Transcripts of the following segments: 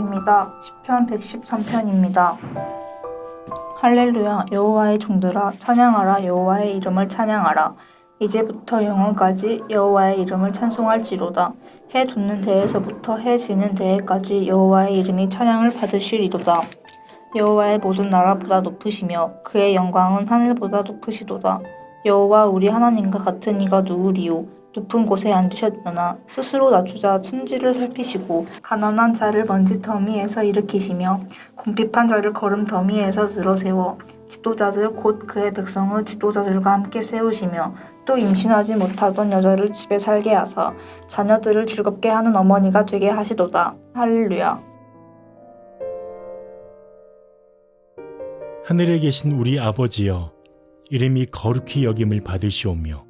기초하라입니다. 시편 113편입니다. 할렐루야 여호와의 종들아 찬양하라 여호와의 이름을 찬양하라. 이제부터 영원까지 여호와의 이름을 찬송할지로다. 해 돋는 데에서부터 해 지는 데에까지 여호와의 이름이 찬양을 받으시리로다. 여호와의 모든 나라보다 높으시며 그의 영광은 하늘보다 높으시도다. 여호와 우리 하나님과 같은 이가 누구리요 높은 곳에 앉으셨으나 스스로 낮추자 천지를 살피시고 가난한 자를 먼지 더미에서 일으키시며 궁핍한 자를 걸음 더미에서 들어세워 지도자들 곧 그의 백성을 지도자들과 함께 세우시며 또 임신하지 못하던 여자를 집에 살게 하사 자녀들을 즐겁게 하는 어머니가 되게 하시도다. 할렐루야. 하늘에 계신 우리 아버지여 이름이 거룩히 여김을 받으시오며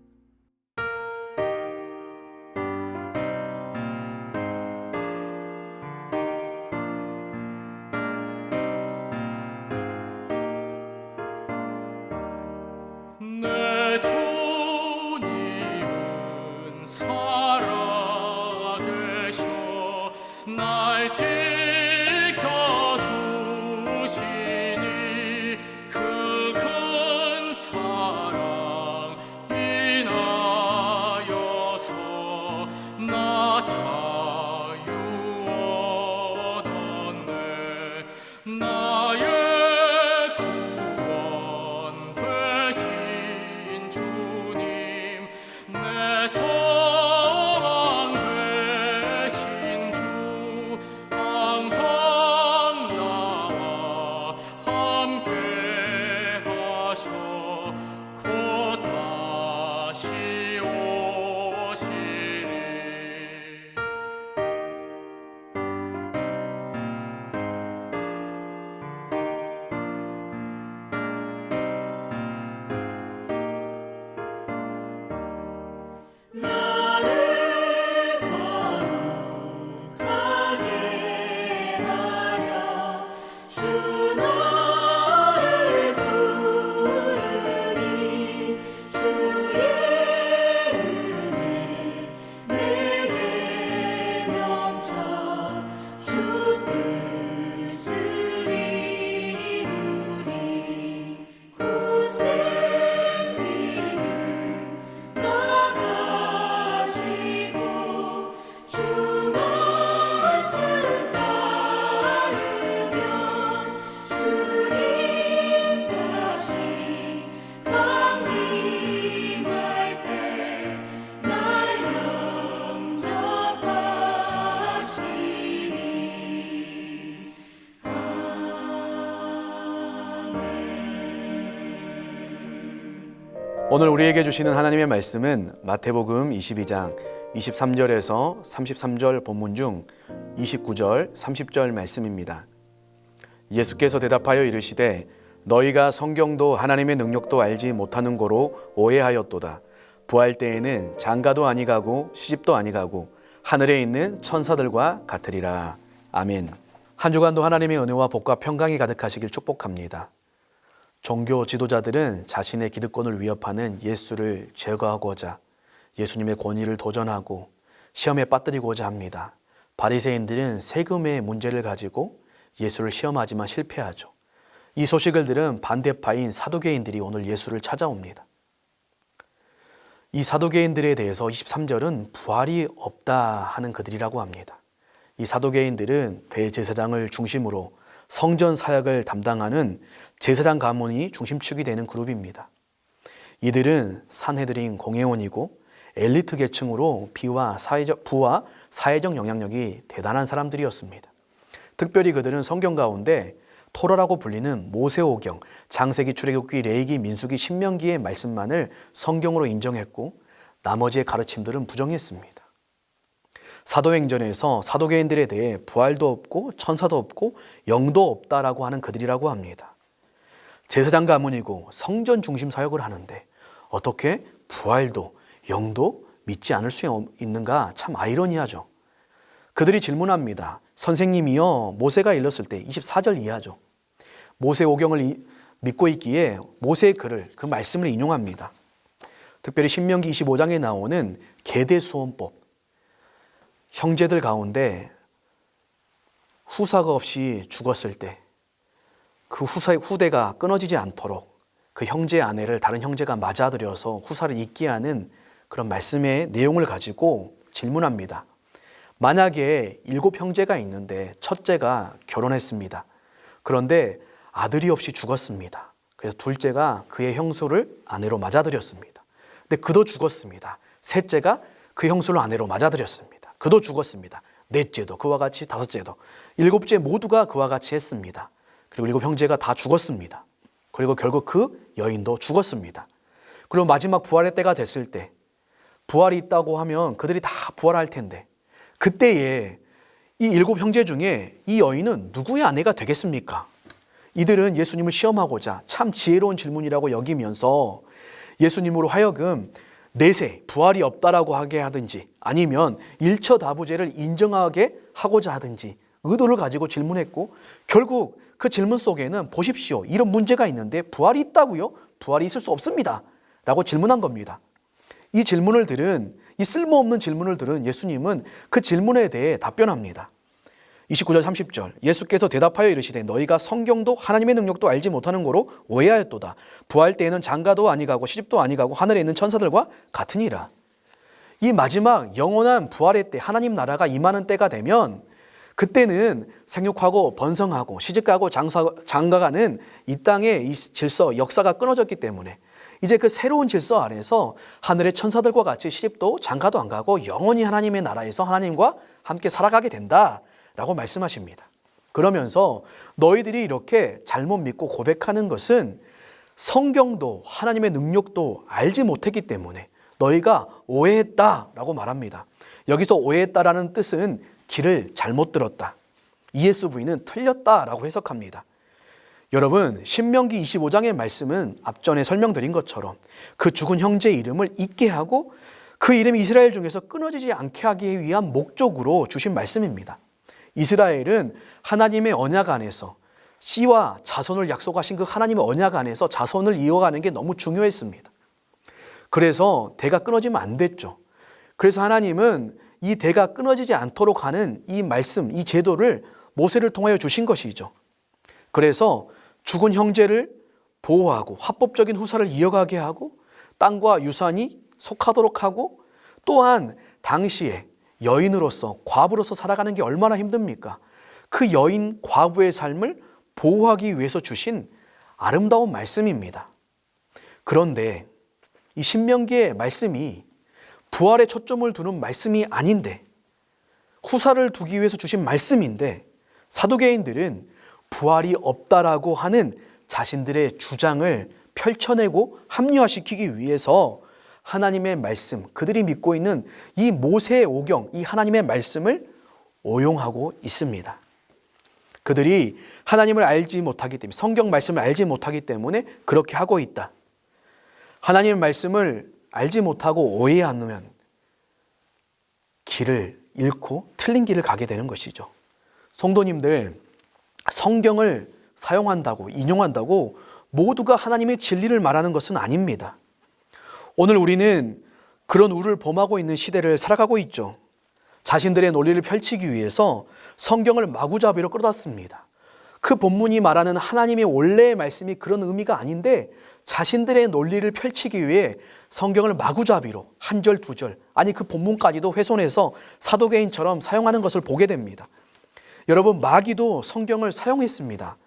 오늘 우리에게 주시는 하나님의 말씀은 마태복음 22장 23절에서 33절 본문 중 29절, 30절 말씀입니다. 예수께서 대답하여 이르시되 너희가 성경도 하나님의 능력도 알지 못하는 거로 오해하였도다. 부활 때에는 장가도 아니가고 시집도 아니가고 하늘에 있는 천사들과 같으리라. 아멘. 한 주간도 하나님의 은혜와 복과 평강이 가득하시길 축복합니다. 종교 지도자들은 자신의 기득권을 위협하는 예수를 제거하고자 예수님의 권위를 도전하고 시험에 빠뜨리고자 합니다. 바리새인들은 세금의 문제를 가지고 예수를 시험하지만 실패하죠. 이 소식을 들은 반대파인 사두개인들이 오늘 예수를 찾아옵니다. 이 사두개인들에 대해서 23절은 부활이 없다 하는 그들이라고 합니다. 이 사두개인들은 대제사장을 중심으로 성전 사역을 담당하는 제사장 가문이 중심축이 되는 그룹입니다. 이들은 산헤드린 공회원이고 엘리트 계층으로 비와 사회적 부와 사회적 영향력이 대단한 사람들이었습니다. 특별히 그들은 성경 가운데 토라라고 불리는 모세오경, 장세기, 출애굽기, 레이기, 민수기, 신명기의 말씀만을 성경으로 인정했고 나머지의 가르침들은 부정했습니다. 사도행전에서 사도계인들에 대해 부활도 없고 천사도 없고 영도 없다라고 하는 그들이라고 합니다. 제사장 가문이고 성전 중심 사역을 하는데 어떻게 부활도 영도 믿지 않을 수 있는가 참 아이러니하죠. 그들이 질문합니다. 선생님이요 모세가 일렀을 때 24절 이하죠. 모세 오경을 이- 믿고 있기에 모세의 글을 그 말씀을 인용합니다. 특별히 신명기 25장에 나오는 계대수원법 형제들 가운데 후사가 없이 죽었을 때 그 후사의 후대가 끊어지지 않도록 그 형제의 아내를 다른 형제가 맞아들여서 후사를 잊게 하는 그런 말씀의 내용을 가지고 질문합니다. 만약에 일곱 형제가 있는데 첫째가 결혼했습니다. 그런데 아들이 없이 죽었습니다. 그래서 둘째가 그의 형수를 아내로 맞아들였습니다. 근데 그도 죽었습니다. 셋째가 그 형수를 아내로 맞아들였습니다. 그도 죽었습니다. 넷째도 그와 같이 다섯째도 일곱째 모두가 그와 같이 했습니다. 그리고 일곱 형제가 다 죽었습니다. 그리고 결국 그 여인도 죽었습니다. 그리고 마지막 부활의 때가 됐을 때 부활이 있다고 하면 그들이 다 부활할 텐데 그때에 이 일곱 형제 중에 이 여인은 누구의 아내가 되겠습니까? 이들은 예수님을 시험하고자 참 지혜로운 질문이라고 여기면서 예수님으로 하여금 내세 부활이 없다라고 하게 하든지 아니면 일처 다부제를 인정하게 하고자 하든지 의도를 가지고 질문했고 결국 그 질문 속에는 보십시오. 이런 문제가 있는데 부활이 있다고요? 부활이 있을 수 없습니다. 라고 질문한 겁니다. 이 질문을 들은 이 쓸모없는 질문을 들은 예수님은 그 질문에 대해 답변합니다 29절 30절. 예수께서 대답하여 이르시되 너희가 성경도 하나님의 능력도 알지 못하는 거로 오해하였도다. 부활 때에는 장가도 아니가고 시집도 아니가고 하늘에 있는 천사들과 같으니라. 이 마지막 영원한 부활의 때 하나님 나라가 임하는 때가 되면 그때는 생육하고 번성하고 시집가고 장사, 장가가는 이 땅의 이 질서 역사가 끊어졌기 때문에 이제 그 새로운 질서 안에서 하늘의 천사들과 같이 시집도 장가도 안 가고 영원히 하나님의 나라에서 하나님과 함께 살아가게 된다 라고 말씀하십니다. 그러면서 너희들이 이렇게 잘못 믿고 고백하는 것은 성경도 하나님의 능력도 알지 못했기 때문에 너희가 오해했다 라고 말합니다. 여기서 오해했다라는 뜻은 길을 잘못 들었다. ESV는 틀렸다 라고 해석합니다. 여러분, 신명기 25장의 말씀은 앞전에 설명드린 것처럼 그 죽은 형제의 이름을 잊게 하고 그 이름이 이스라엘 중에서 끊어지지 않게 하기 위한 목적으로 주신 말씀입니다. 이스라엘은 하나님의 언약 안에서 씨와 자손을 약속하신 그 하나님의 언약 안에서 자손을 이어가는 게 너무 중요했습니다. 그래서 대가 끊어지면 안 됐죠. 그래서 하나님은 이 대가 끊어지지 않도록 하는 이 말씀, 이 제도를 모세를 통하여 주신 것이죠. 그래서 죽은 형제를 보호하고 합법적인 후사를 이어가게 하고 땅과 유산이 속하도록 하고 또한 당시에 여인으로서 과부로서 살아가는 게 얼마나 힘듭니까? 그 여인 과부의 삶을 보호하기 위해서 주신 아름다운 말씀입니다. 그런데 이 신명기의 말씀이 부활에 초점을 두는 말씀이 아닌데 후사를 두기 위해서 주신 말씀인데 사도계인들은 부활이 없다라고 하는 자신들의 주장을 펼쳐내고 합리화시키기 위해서 하나님의 말씀, 그들이 믿고 있는 이 모세의 오경, 이 하나님의 말씀을 오용하고 있습니다. 그들이 하나님을 알지 못하기 때문에 성경 말씀을 알지 못하기 때문에 그렇게 하고 있다. 하나님의 말씀을 알지 못하고 오해하면 길을 잃고 틀린 길을 가게 되는 것이죠. 성도님들 성경을 사용한다고 인용한다고 모두가 하나님의 진리를 말하는 것은 아닙니다. 오늘 우리는 그런 우를 범하고 있는 시대를 살아가고 있죠. 자신들의 논리를 펼치기 위해서 성경을 마구잡이로 끌어das습니다. 그 본문이 말하는 하나님의 원래의 말씀이 그런 의미가 아닌데 자신들의 논리를 펼치기 위해 성경을 마구잡이로 한 절, 두 절, 아니 그 본문까지도 훼손해서 사도개인처럼 사용하는 것을 보게 됩니다. 여러분, 마귀도 성경을 사용했습니다.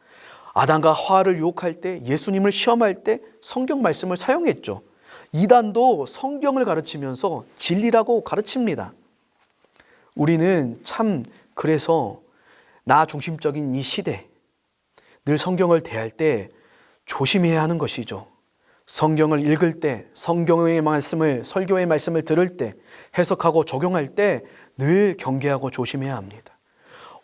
아담과 하와를 유혹할 때, 예수님을 시험할 때 성경 말씀을 사용했죠. 이단도 성경을 가르치면서 진리라고 가르칩니다. 우리는 참 그래서 나 중심적인 이 시대, 늘 성경을 대할 때 조심해야 하는 것이죠. 성경을 읽을 때, 성경의 말씀을, 설교의 말씀을 들을 때, 해석하고 적용할 때 늘 경계하고 조심해야 합니다.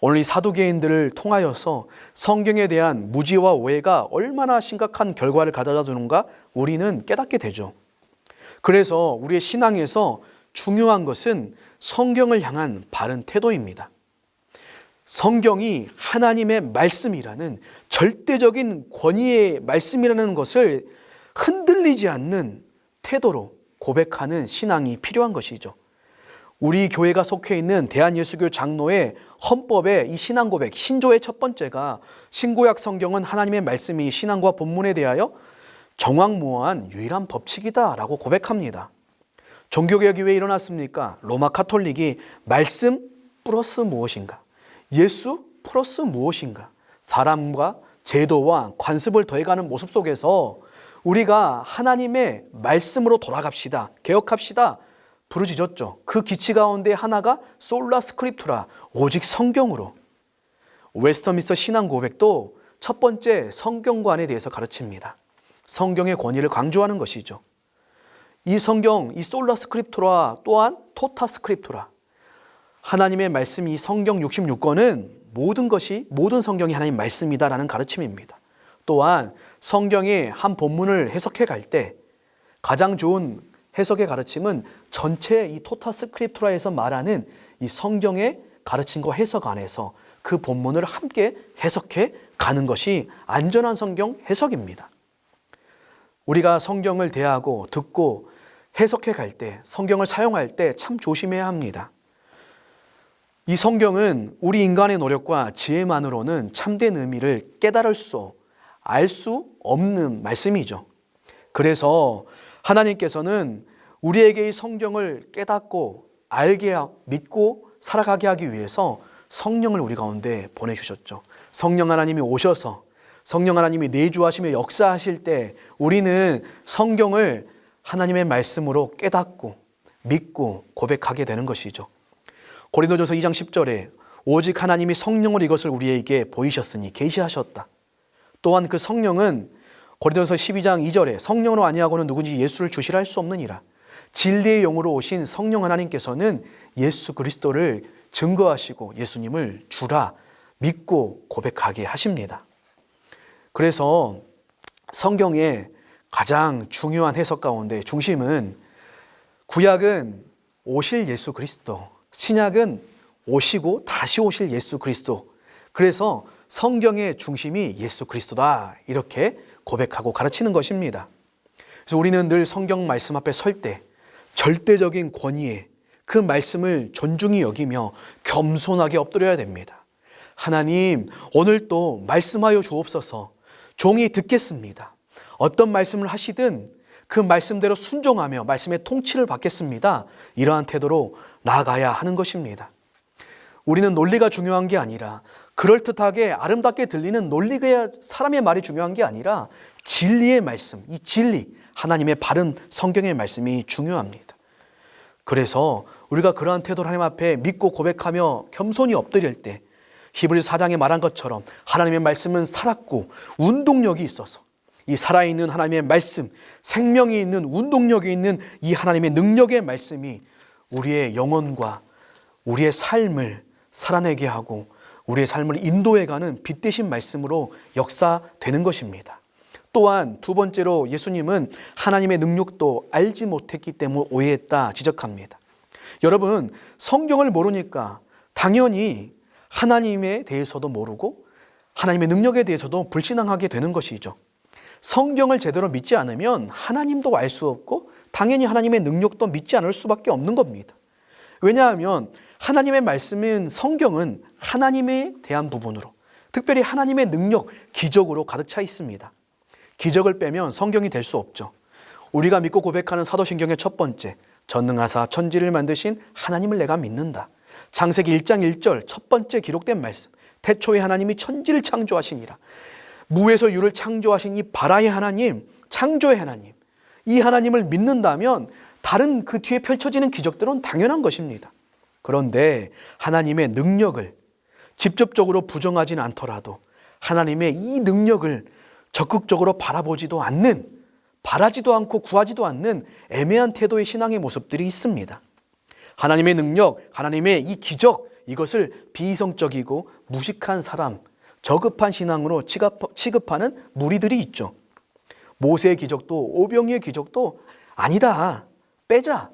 오늘 이 사두개인들을 통하여서 성경에 대한 무지와 오해가 얼마나 심각한 결과를 가져다 주는가 우리는 깨닫게 되죠. 그래서 우리의 신앙에서 중요한 것은 성경을 향한 바른 태도입니다. 성경이 하나님의 말씀이라는 절대적인 권위의 말씀이라는 것을 흔들리지 않는 태도로 고백하는 신앙이 필요한 것이죠. 우리 교회가 속해 있는 대한예수교 장로의 헌법의 이 신앙 고백, 신조의 첫 번째가 신구약 성경은 하나님의 말씀이 신앙과 본문에 대하여 정황무어한 유일한 법칙이다라고 고백합니다. 종교개혁이 왜 일어났습니까? 로마 카톨릭이 말씀 플러스 무엇인가? 예수 플러스 무엇인가? 사람과 제도와 관습을 더해가는 모습 속에서 우리가 하나님의 말씀으로 돌아갑시다. 개혁합시다. 부르짖었죠. 그 기치 가운데 하나가 솔라 스크립투라 오직 성경으로 웨스터미스터 신앙 고백도 첫 번째 성경관에 대해서 가르칩니다. 성경의 권위를 강조하는 것이죠. 이 성경, 이 솔라 스크립투라 또한 토타 스크립투라 하나님의 말씀 이 성경 66권은 모든 것이 모든 성경이 하나님 말씀이다라는 가르침입니다. 또한 성경의 한 본문을 해석해 갈 때 가장 좋은 해석의 가르침은 전체 이 토타 스크립투라에서 말하는 이 성경의 가르침과 해석 안에서 그 본문을 함께 해석해 가는 것이 안전한 성경 해석입니다. 우리가 성경을 대하고 듣고 해석해 갈 때, 성경을 사용할 때 참 조심해야 합니다. 이 성경은 우리 인간의 노력과 지혜만으로는 참된 의미를 깨달을 수, 알 수 없는 말씀이죠. 그래서 하나님께서는 우리에게 이 성경을 깨닫고 알게 믿고 살아가게 하기 위해서 성령을 우리 가운데 보내주셨죠. 성령 하나님이 오셔서 성령 하나님이 내주하시며 역사하실 때 우리는 성경을 하나님의 말씀으로 깨닫고 믿고 고백하게 되는 것이죠. 고린도전서 2장 10절에 오직 하나님이 성령을 이것을 우리에게 보이셨으니 계시하셨다. 또한 그 성령은 고린도전서 12장 2절에 성령으로 아니하고는 누구든지 예수를 주시라 할 수 없느니라. 진리의 영으로 오신 성령 하나님께서는 예수 그리스도를 증거하시고 예수님을 주라 믿고 고백하게 하십니다. 그래서 성경의 가장 중요한 해석 가운데 중심은 구약은 오실 예수 그리스도, 신약은 오시고 다시 오실 예수 그리스도. 그래서 성경의 중심이 예수 그리스도다. 이렇게 고백하고 가르치는 것입니다. 그래서 우리는 늘 성경 말씀 앞에 설 때 절대적인 권위에 그 말씀을 존중히 여기며 겸손하게 엎드려야 됩니다. 하나님, 오늘 또 말씀하여 주옵소서. 종이 듣겠습니다. 어떤 말씀을 하시든 그 말씀대로 순종하며 말씀의 통치를 받겠습니다. 이러한 태도로 나아가야 하는 것입니다. 우리는 논리가 중요한 게 아니라 그럴듯하게 아름답게 들리는 논리가 사람의 말이 중요한 게 아니라 진리의 말씀, 이 진리, 하나님의 바른 성경의 말씀이 중요합니다. 그래서 우리가 그러한 태도를 하나님 앞에 믿고 고백하며 겸손히 엎드릴 때 히브리 4장에 말한 것처럼 하나님의 말씀은 살았고 운동력이 있어서 이 살아있는 하나님의 말씀, 생명이 있는 운동력이 있는 이 하나님의 능력의 말씀이 우리의 영혼과 우리의 삶을 살아내게 하고 우리의 삶을 인도해가는 빛 대신 말씀으로 역사되는 것입니다. 또한 두 번째로 예수님은 하나님의 능력도 알지 못했기 때문에 오해했다 지적합니다. 여러분, 성경을 모르니까 당연히 하나님에 대해서도 모르고 하나님의 능력에 대해서도 불신앙하게 되는 것이죠. 성경을 제대로 믿지 않으면 하나님도 알 수 없고 당연히 하나님의 능력도 믿지 않을 수밖에 없는 겁니다. 왜냐하면 하나님의 말씀인 성경은 하나님에 대한 부분으로 특별히 하나님의 능력, 기적으로 가득 차 있습니다. 기적을 빼면 성경이 될 수 없죠. 우리가 믿고 고백하는 사도신경의 첫 번째, 전능하사 천지를 만드신 하나님을 내가 믿는다. 창세기 1장 1절 첫 번째 기록된 말씀. 태초에 하나님이 천지를 창조하시니라. 무에서 유를 창조하신 이 바라의 하나님, 창조의 하나님. 이 하나님을 믿는다면 다른 그 뒤에 펼쳐지는 기적들은 당연한 것입니다. 그런데 하나님의 능력을 직접적으로 부정하지는 않더라도 하나님의 이 능력을 적극적으로 바라보지도 않는 바라지도 않고 구하지도 않는 애매한 태도의 신앙의 모습들이 있습니다. 하나님의 능력, 하나님의 이 기적 이것을 비이성적이고 무식한 사람, 저급한 신앙으로 취급- 취급하는 무리들이 있죠. 모세의 기적도 오병이의 기적도 아니다. 빼자.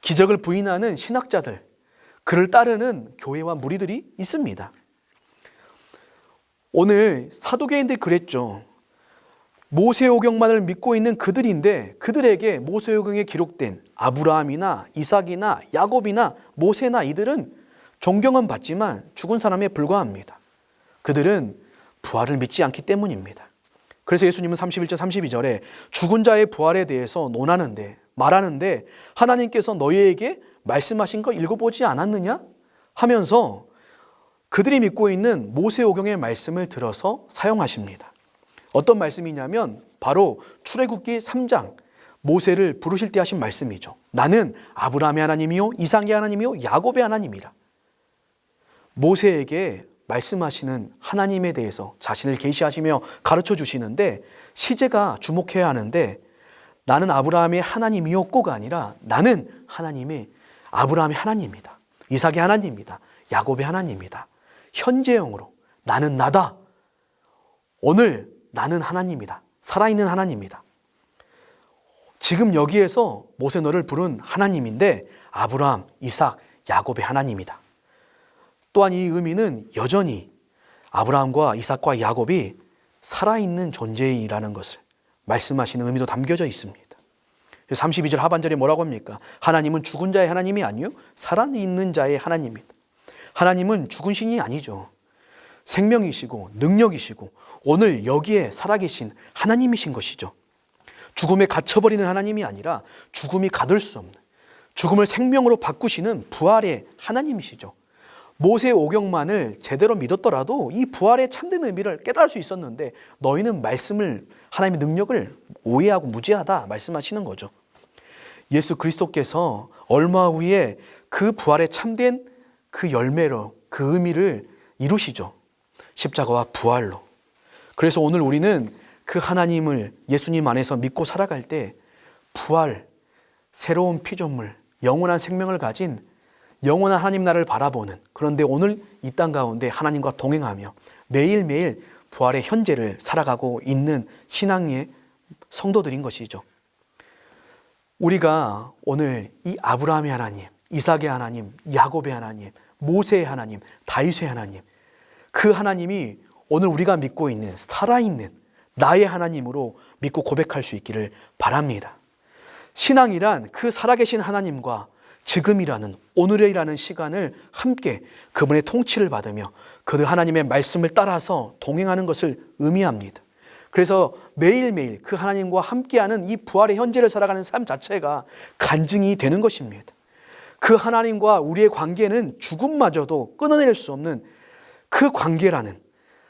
기적을 부인하는 신학자들, 그를 따르는 교회와 무리들이 있습니다. 오늘 사도계인들이 그랬죠. 모세오경만을 믿고 있는 그들인데 그들에게 모세오경에 기록된 아브라함이나 이삭이나 야곱이나 모세나 이들은 존경은 받지만 죽은 사람에 불과합니다. 그들은 부활을 믿지 않기 때문입니다. 그래서 예수님은 31절 32절에 죽은 자의 부활에 대해서 논하는데 말하는데 하나님께서 너희에게 말씀하신 거 읽어보지 않았느냐 하면서 그들이 믿고 있는 모세오경의 말씀을 들어서 사용하십니다. 어떤 말씀이냐면 바로 출애굽기 3장 모세를 부르실 때 하신 말씀이죠. 나는 아브라함의 하나님이요 이삭의 하나님이요 야곱의 하나님이라. 모세에게 말씀하시는 하나님에 대해서 자신을 계시하시며 가르쳐 주시는데 시제가 주목해야 하는데 나는 아브라함의 하나님이었고가 아니라 나는 하나님의 아브라함의 하나님이다. 이삭의 하나님이다. 야곱의 하나님이다. 현재형으로 나는 나다. 오늘 나는 하나님이다. 살아있는 하나님이다. 지금 여기에서 모세 너를 부른 하나님인데 아브라함, 이삭, 야곱의 하나님이다. 또한 이 의미는 여전히 아브라함과 이삭과 야곱이 살아있는 존재이라는 것을 말씀하시는 의미도 담겨져 있습니다. 32절 하반절에 뭐라고 합니까? 하나님은 죽은 자의 하나님이 아니요 살아있는 자의 하나님이다. 하나님은 죽은 신이 아니죠. 생명이시고 능력이시고 오늘 여기에 살아계신 하나님이신 것이죠. 죽음에 갇혀버리는 하나님이 아니라 죽음이 가둘 수 없는 죽음을 생명으로 바꾸시는 부활의 하나님이시죠. 모세 오경만을 제대로 믿었더라도 이 부활의 참된 의미를 깨달을 수 있었는데 너희는 말씀을 하나님의 능력을 오해하고 무지하다 말씀하시는 거죠. 예수 그리스도께서 얼마 후에 그 부활의 참된 그 열매로 그 의미를 이루시죠. 십자가와 부활로. 그래서 오늘 우리는 그 하나님을 예수님 안에서 믿고 살아갈 때 부활, 새로운 피조물, 영원한 생명을 가진 영원한 하나님 나라를 바라보는 그런데 오늘 이 땅 가운데 하나님과 동행하며 매일매일 부활의 현재를 살아가고 있는 신앙의 성도들인 것이죠. 우리가 오늘 이 아브라함의 하나님, 이삭의 하나님, 야곱의 하나님, 모세의 하나님, 다윗의 하나님 그 하나님이 오늘 우리가 믿고 있는 살아있는 나의 하나님으로 믿고 고백할 수 있기를 바랍니다. 신앙이란 그 살아계신 하나님과 지금이라는 오늘이라는 시간을 함께 그분의 통치를 받으며 그 하나님의 말씀을 따라서 동행하는 것을 의미합니다. 그래서 매일매일 그 하나님과 함께하는 이 부활의 현재를 살아가는 삶 자체가 간증이 되는 것입니다. 그 하나님과 우리의 관계는 죽음마저도 끊어낼 수 없는 그 관계라는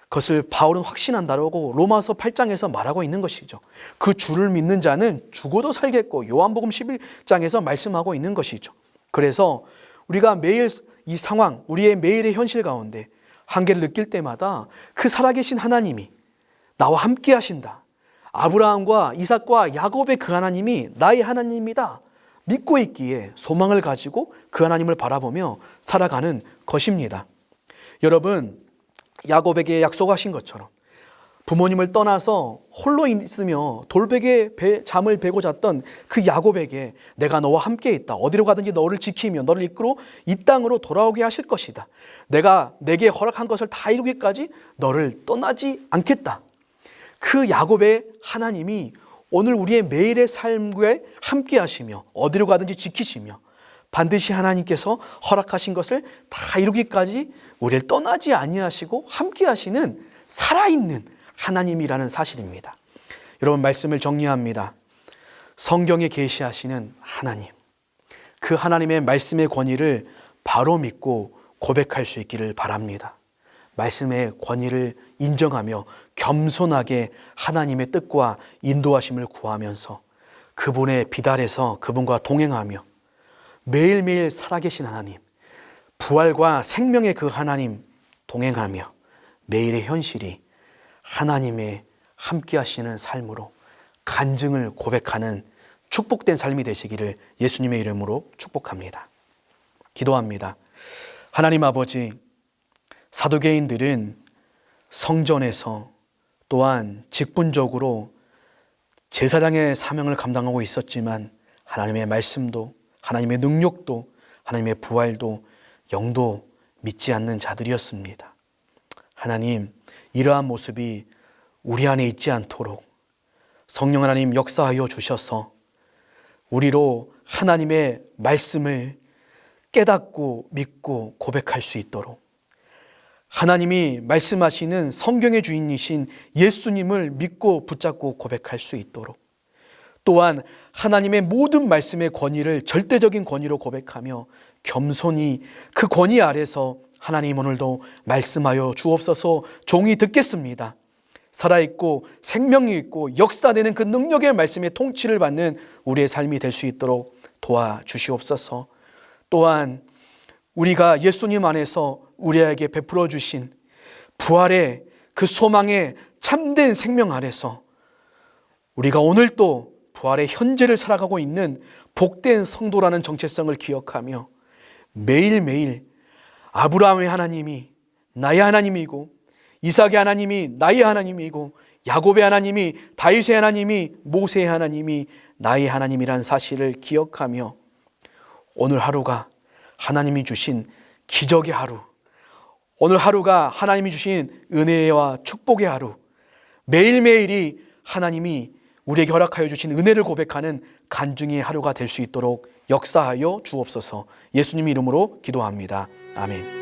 것을 바울은 확신한다라고 로마서 8장에서 말하고 있는 것이죠. 그 주를 믿는 자는 죽어도 살겠고 요한복음 11장에서 말씀하고 있는 것이죠. 그래서 우리가 매일 이 상황, 우리의 매일의 현실 가운데 한계를 느낄 때마다 그 살아계신 하나님이 나와 함께 하신다. 아브라함과 이삭과 야곱의 그 하나님이 나의 하나님이다. 믿고 있기에 소망을 가지고 그 하나님을 바라보며 살아가는 것입니다. 여러분, 야곱에게 약속하신 것처럼 부모님을 떠나서 홀로 있으며 돌베개 배, 잠을 베고 잤던 그 야곱에게 내가 너와 함께 있다. 어디로 가든지 너를 지키며 너를 이끌어 이 땅으로 돌아오게 하실 것이다. 내가 내게 허락한 것을 다 이루기까지 너를 떠나지 않겠다. 그 야곱의 하나님이 오늘 우리의 매일의 삶에 함께 하시며 어디로 가든지 지키시며 반드시 하나님께서 허락하신 것을 다 이루기까지 우리를 떠나지 아니하시고 함께 하시는 살아있는 하나님이라는 사실입니다. 여러분 말씀을 정리합니다. 성경에 계시하시는 하나님. 그 하나님의 말씀의 권위를 바로 믿고 고백할 수 있기를 바랍니다. 말씀의 권위를 인정하며 겸손하게 하나님의 뜻과 인도하심을 구하면서 그분의 비달에서 그분과 동행하며 매일매일 살아계신 하나님, 부활과 생명의 그 하나님 동행하며 매일의 현실이 하나님의 함께 하시는 삶으로 간증을 고백하는 축복된 삶이 되시기를 예수님의 이름으로 축복합니다. 기도합니다. 하나님 아버지, 사도계인들은 성전에서 또한 직분적으로 제사장의 사명을 감당하고 있었지만 하나님의 말씀도 하나님의 능력도 하나님의 부활도 영도 믿지 않는 자들이었습니다. 하나님, 이러한 모습이 우리 안에 있지 않도록 성령 하나님 역사하여 주셔서 우리로 하나님의 말씀을 깨닫고 믿고 고백할 수 있도록 하나님이 말씀하시는 성경의 주인이신 예수님을 믿고 붙잡고 고백할 수 있도록 또한 하나님의 모든 말씀의 권위를 절대적인 권위로 고백하며 겸손히 그 권위 아래서 하나님 오늘도 말씀하여 주옵소서 종이 듣겠습니다. 살아있고 생명이 있고 역사되는 그 능력의 말씀의 통치를 받는 우리의 삶이 될 수 있도록 도와주시옵소서. 또한 우리가 예수님 안에서 우리에게 베풀어 주신 부활의 그 소망의 참된 생명 아래서 우리가 오늘 또 부활의 현재를 살아가고 있는 복된 성도라는 정체성을 기억하며 매일매일 아브라함의 하나님이 나의 하나님이고 이삭의 하나님이 나의 하나님이고 야곱의 하나님이 다윗의 하나님이 모세의 하나님이 나의 하나님이란 사실을 기억하며 오늘 하루가 하나님이 주신 기적의 하루 오늘 하루가 하나님이 주신 은혜와 축복의 하루 매일매일이 하나님이 우리에게 허락하여 주신 은혜를 고백하는 간증의 하루가 될 수 있도록 역사하여 주옵소서 예수님 이름으로 기도합니다. 아멘.